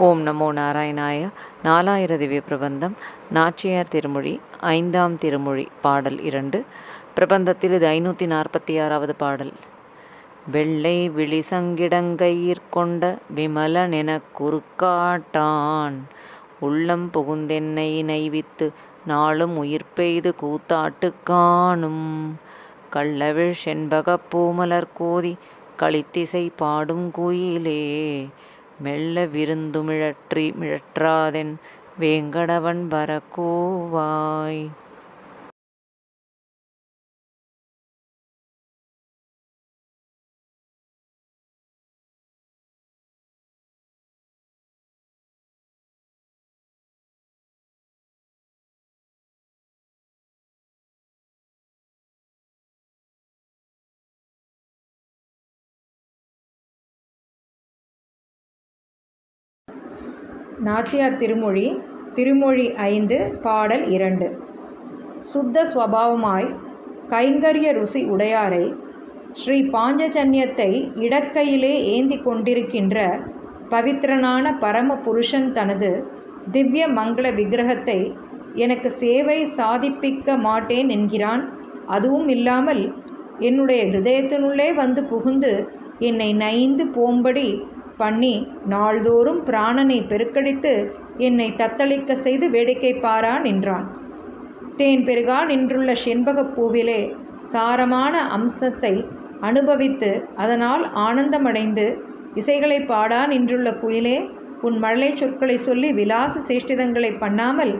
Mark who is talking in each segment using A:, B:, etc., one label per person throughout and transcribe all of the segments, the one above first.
A: ஓம் நமோ நாராயணாய. நாலாயிர திவ்ய பிரபந்தம் நாச்சியார் திருமொழி ஐந்தாம் திருமொழி பாடல் இரண்டு. பிரபந்தத்தில் இது ஐநூற்றி நாற்பத்தி ஆறாவது பாடல். வெள்ளை விழிசங்கிடங்கையிற் கொண்ட விமலனெனக் குறுக்காட்டான். உள்ளம் புகுந்தென்னை நைவித்து நாளும் உயிர் பெய்து கூத்தாட்டு காணும். கள்ளவிழ் செண்பகப் பூமலர் கோதி களித்திசை பாடும் குயிலே. மெல்ல விருந்துமிழற்றி மிழற்றாதென் வேங்கடவன் வரக்கூவாய்.
B: நாச்சியார் திருமொழி திருமொழி ஐந்து பாடல் இரண்டு. சுத்த ஸ்வபாவமாய் கைங்கரிய ருசி உடையாரை ஸ்ரீ பாஞ்சஜன்யத்தை இடக்கையிலே ஏந்தி கொண்டிருக்கின்ற பவித்திரனான பரம புருஷன் தனது திவ்ய மங்கள விக்கிரகத்தை எனக்கு சேவை சாதிப்பிக்க மாட்டேன் என்கிறான். அதுவும் இல்லாமல் என்னுடைய ஹிருதயத்தினுள்ளே வந்து புகுந்து என்னை நைந்து போம்படி பண்ணி நாள்தோறும் பிராணனை பெருக்கடித்து என்னை தத்தளிக்க செய்து வேடிக்கை பாரா நின்றான். தேன் பெருகா நின்றுள்ள செண்பகப் பூவிலே சாரமான அம்சத்தை அனுபவித்து அதனால் ஆனந்தமடைந்து இசைகளை பாடா நின்றுள்ள குயிலே உன் மழலை சொற்களை சொல்லி விலாச சேஷ்டிதங்களை பண்ணாமல்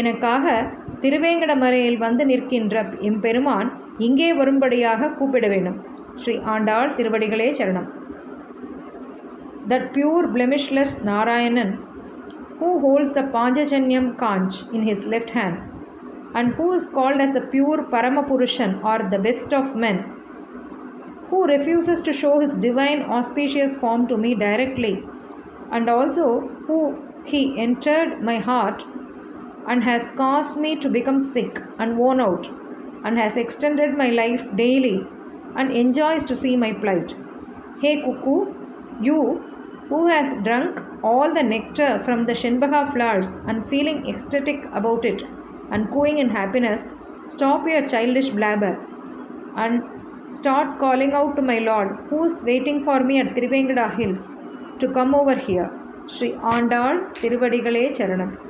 B: எனக்காக திருவேங்கடமலையில் வந்து நிற்கின்ற எம்பெருமான் இங்கே வரும்படியாக கூப்பிட வேண்டும். ஸ்ரீ ஆண்டாள் திருவடிகளே சரணம். That pure blemishless Narayanan who holds the Panjajanyam conch in his left hand and who is called as a pure Paramapurushan or the best of men, who refuses to show his divine auspicious form to me directly, and also who he entered my heart and has caused me to become sick and worn out, and has extended my life daily and enjoys to see my plight. Hey cuckoo, you who has drunk all the nectar from the Shenbaga flowers and feeling ecstatic about it and cooing in happiness, stop your childish blabber and start calling out to my Lord, who is waiting for me at Trivengada Hills, to come over here. Sri Andal Tiruvadigalé Charanam.